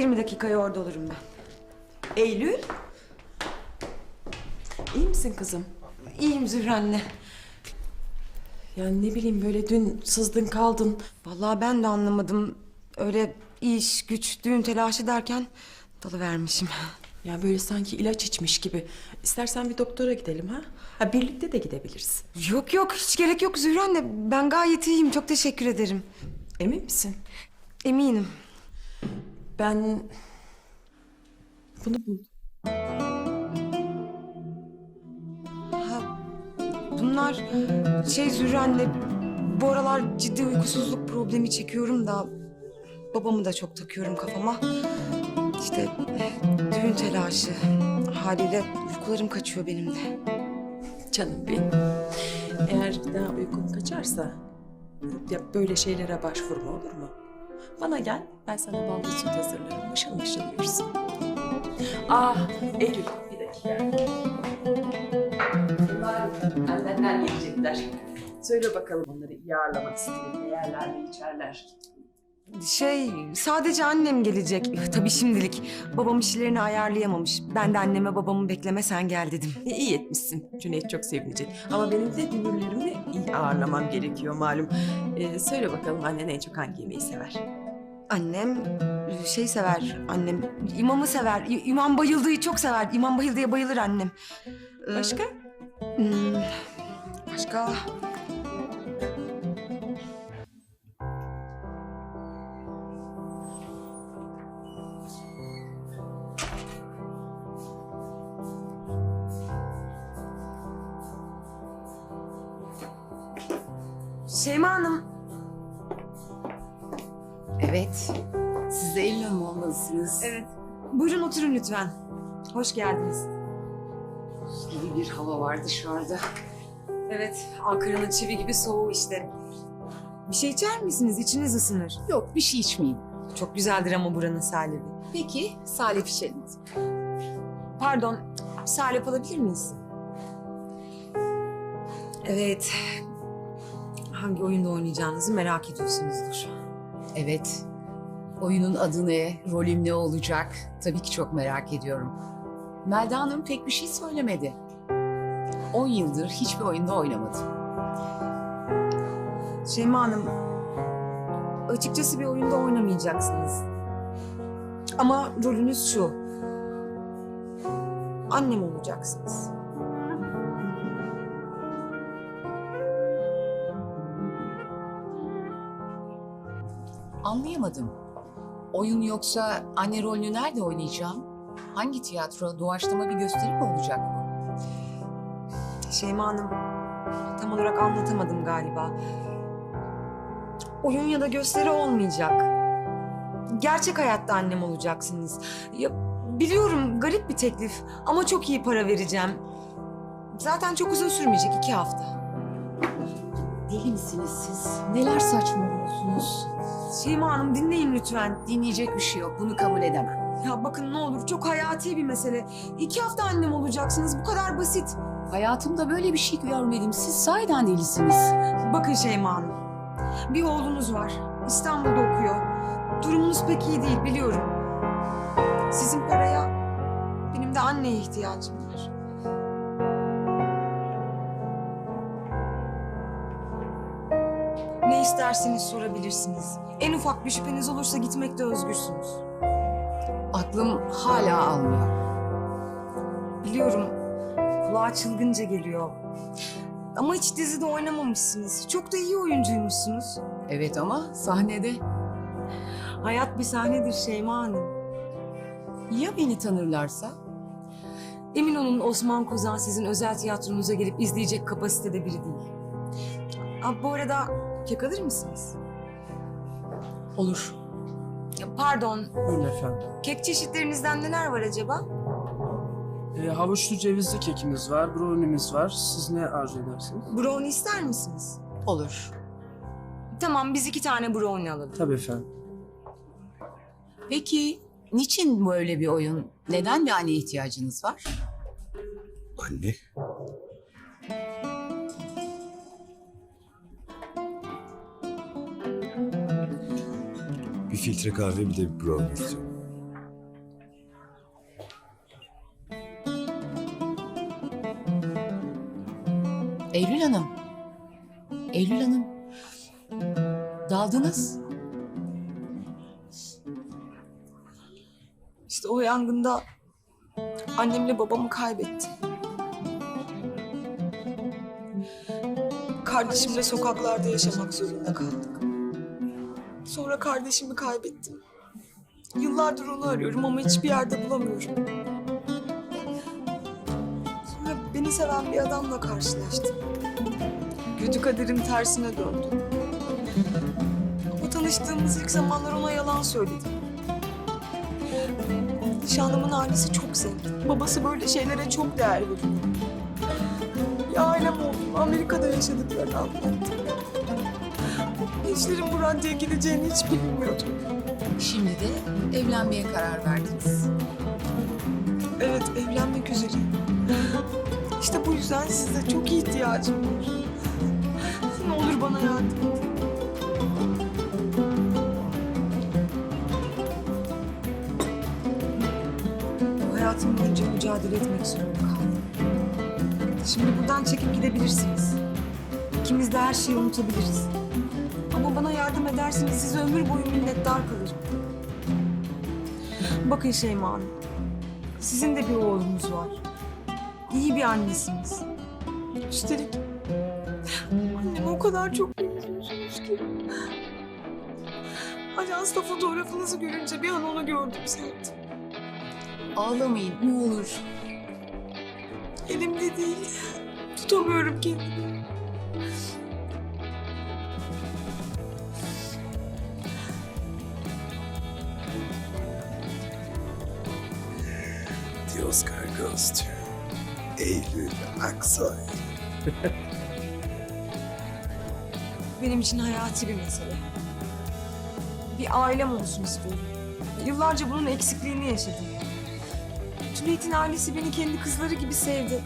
20 dakikaya orada olurum ben. Eylül? İyi misin kızım? İyiyim Zühre anne. Yani ne bileyim böyle dün sızdın kaldın. Vallahi ben de anlamadım. Öyle iş, güç, düğün telaşı derken dalıvermişim. Ya böyle sanki ilaç içmiş gibi. İstersen bir doktora gidelim ha? Ha birlikte de gidebiliriz. Yok yok hiç gerek yok Zühre anne. Ben gayet iyiyim. Çok teşekkür ederim. Emin misin? Eminim. Ben bunu buldum. Ha, bunlar şey Zühre anne. Bu aralar ciddi uykusuzluk problemi çekiyorum da babamı da çok takıyorum kafama. İşte düğün telaşı haliyle uykularım kaçıyor benim de. Canım benim. Eğer bir daha uykun kaçarsa ya böyle şeylere başvurma olur mu? Bana gel, ben sana ballı süt hazırlarım. Mışıl mışıl uyursun. Ah, Eylül, bir dakika. Bunlar annenden gelecekler. Söyle bakalım onları iyi ağırlamak istedim. Ne yerler, ne içerler. Şey sadece annem gelecek. Tabii şimdilik. Babam işlerini ayarlayamamış. Ben de anneme babamı bekleme sen gel dedim. E, iyi etmişsin. Cüneyt çok sevinecek. Ama benim de dünürlerimi iyi ağırlamam gerekiyor malum. E, söyle bakalım annen en çok hangi yemeği sever? Annem şey sever. Annem imamı sever. İ- İmam Bayıldı'yı çok sever. İmam Bayıldı'ya bayılır annem. Ee, Başka? hmm, başka? Evet. Siz de Eylül Hanım olmalısınız. Evet. Buyurun oturun lütfen. Hoş geldiniz. İyi bir hava var dışarıda. Evet, Ankara'nın çivi gibi soğuğu işte. Bir şey içer misiniz? İçiniz ısınır. Yok bir şey içmeyeyim. Çok güzeldir ama buranın salebi. Peki salep içelim. Pardon, salep alabilir miyiz? Evet. Hangi oyunda oynayacağınızı merak ediyorsunuzdur. Evet. Oyunun adı ne, rolüm ne olacak? Tabii ki çok merak ediyorum. Melda Hanım pek bir şey söylemedi. 10 yıldır hiçbir oyunda oynamadım. Şeyma Hanım, açıkçası bir oyunda oynamayacaksınız. Ama rolünüz şu. Annem olacaksınız. Anlayamadım. Oyun yoksa anne rolünü nerede oynayacağım? Hangi tiyatro, doğaçlama bir gösteri mi olacak bu? Şeyma Hanım, tam olarak anlatamadım galiba. Oyun ya da gösteri olmayacak. Gerçek hayatta annem olacaksınız. Ya biliyorum garip bir teklif ama çok iyi para vereceğim. Zaten çok uzun sürmeyecek iki hafta. Deli misiniz siz? Neler saçmalıyorsunuz? Şeyma Hanım dinleyin lütfen. Dinleyecek bir şey yok. Bunu kabul edemem. Ya bakın ne olur çok hayati bir mesele. İki hafta annem olacaksınız bu kadar basit. Hayatımda böyle bir şey görmedim. Siz sahiden delisiniz. Bakın Şeyma Hanım. Bir oğlunuz var. İstanbul'da okuyor. Durumunuz pek iyi değil biliyorum. Sizin paraya, benim de anneye ihtiyacım var. Ne isterseniz sorabilirsiniz. En ufak bir şüpheniz olursa gitmekte özgürsünüz. Aklım hala almıyor. Biliyorum kulağa çılgınca geliyor. Ama hiç dizide oynamamışsınız. Çok da iyi oyuncuymuşsunuz. Evet ama sahnede. Hayat bir sahnedir Şeyma Hanım. Ya beni tanırlarsa? Emin olun Osman Kozan sizin özel tiyatronuza gelip izleyecek kapasitede biri değil. Aa, bu arada kek alır mısınız? Olur. Ya, Pardon, Buyurun efendim. kek çeşitlerinizden neler var acaba? Ee, havuçlu cevizli kekimiz var, brownie'miz var. Siz ne arzu edersiniz? Brownie ister misiniz? Olur. Tamam, biz iki tane brownie alalım. Tabii efendim. Peki niçin böyle bir oyun? Neden bir anneye ihtiyacınız var? Anne. filtre kahve bir de bir program istiyorum. Eylül Hanım. Eylül Hanım. Daldınız. İşte o yangında annemle babamı kaybettim. Kardeşimle sokaklarda yaşamak zorunda kaldık. Sonra kardeşimi kaybettim. Yıllardır onu arıyorum ama hiçbir yerde bulamıyorum. Sonra beni seven bir adamla karşılaştım. Kötü kaderim tersine döndü. Ama tanıştığımız ilk zamanlar ona yalan söyledim. Nişanlımın ailesi çok zengin. Babası böyle şeylere çok değer veriyor. Bir ailem olduğunu, Amerika'da yaşadıklarını anlattı. Gençlerin bu raddeye gideceğini hiç bilmiyordum. Şimdi de evlenmeye karar verdiniz. Evet, evlenmek üzereyim. İşte bu yüzden size çok ihtiyacım var. Ne olur bana yardım edin. Hayatım boyunca mücadele etmek zorunda kaldım. Şimdi buradan çekip gidebilirsiniz. İkimiz de her şeyi unutabiliriz. Yardım ederseniz size ömür boyu minnettar kalırım. Bakın Şeyma Hanım. Sizin de bir oğlunuz var. İyi bir annesiniz. Üstelik anneme o kadar çok benziyorsunuz ki. Ajansta fotoğrafınızı görünce bir an onu gördüm sandım. Ağlamayın ne olur. Elimde değil. Tutamıyorum kendimi. Goes to Eylül Aksoy. Benim için hayati bir mesele. Bir ailem olsun istiyorum. Yıllarca bunun eksikliğini yaşadım. Cüneyt'in ailesi beni kendi kızları gibi sevdi.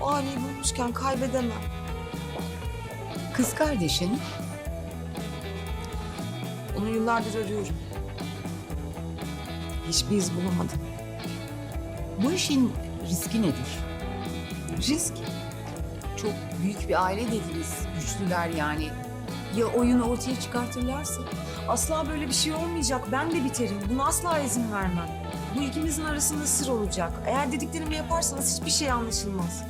O aileyi bulmuşken kaybedemem. Kız kardeşin Onu yıllardır arıyorum. Hiçbir iz bulamadım. Bu işin riski nedir? Risk. Çok büyük bir aile dediniz. Güçlüler yani. Ya oyunu ortaya çıkartırlarsa? Asla böyle bir şey olmayacak. Ben de biterim. Buna asla izin vermem. Bu ikimizin arasında sır olacak. Eğer dediklerimi yaparsanız hiçbir şey anlaşılmaz.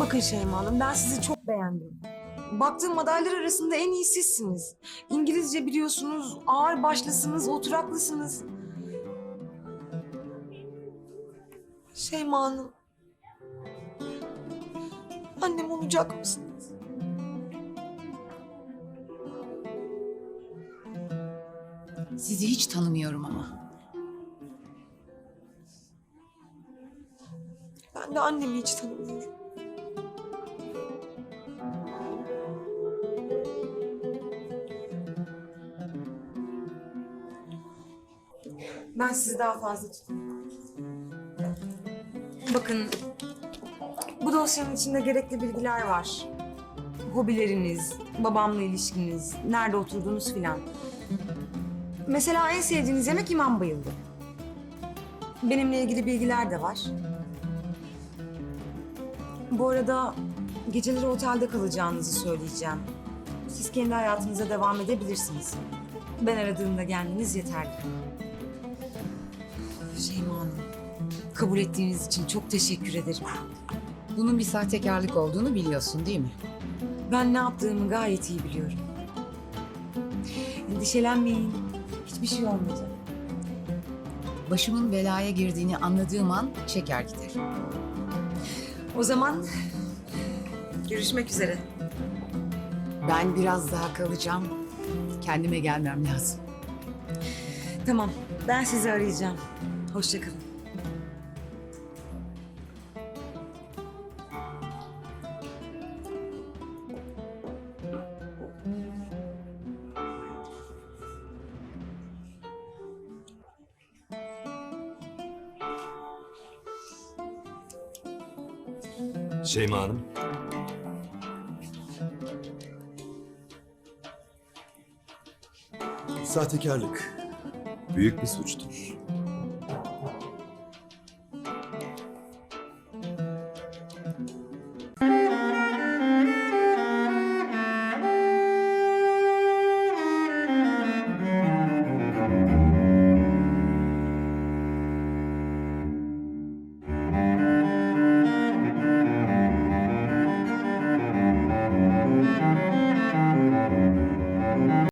Bakın Şeyma Hanım, ben sizi çok beğendim. Baktığım adaylar arasında en iyi sizsiniz. İngilizce biliyorsunuz, ağır başlısınız, oturaklısınız. Şeyma Hanım, annem olacak mısınız? Sizi hiç tanımıyorum ama. Ben de annemi hiç tanımıyorum. Ben sizi daha fazla tutmayayım. Bakın, bu dosyanın içinde gerekli bilgiler var. Hobileriniz, babamla ilişkiniz, nerede oturduğunuz filan. Mesela en sevdiğiniz yemek imam bayıldı. Benimle ilgili bilgiler de var. Bu arada geceleri otelde kalacağınızı söyleyeceğim. Siz kendi hayatınıza devam edebilirsiniz. Ben aradığımda gelmeniz yeterli. Kabul ettiğiniz için çok teşekkür ederim. Bunun bir sahtekarlık olduğunu biliyorsun değil mi? Ben ne yaptığımı gayet iyi biliyorum. Endişelenmeyin. Hiçbir şey olmayacak. Başımın belaya girdiğini anladığım an çeker giderim. O zaman görüşmek üzere. Ben biraz daha kalacağım. Kendime gelmem lazım. Tamam, ben sizi arayacağım. Hoşçakalın. Şeyma Hanım. Sahtekarlık büyük bir suçtur.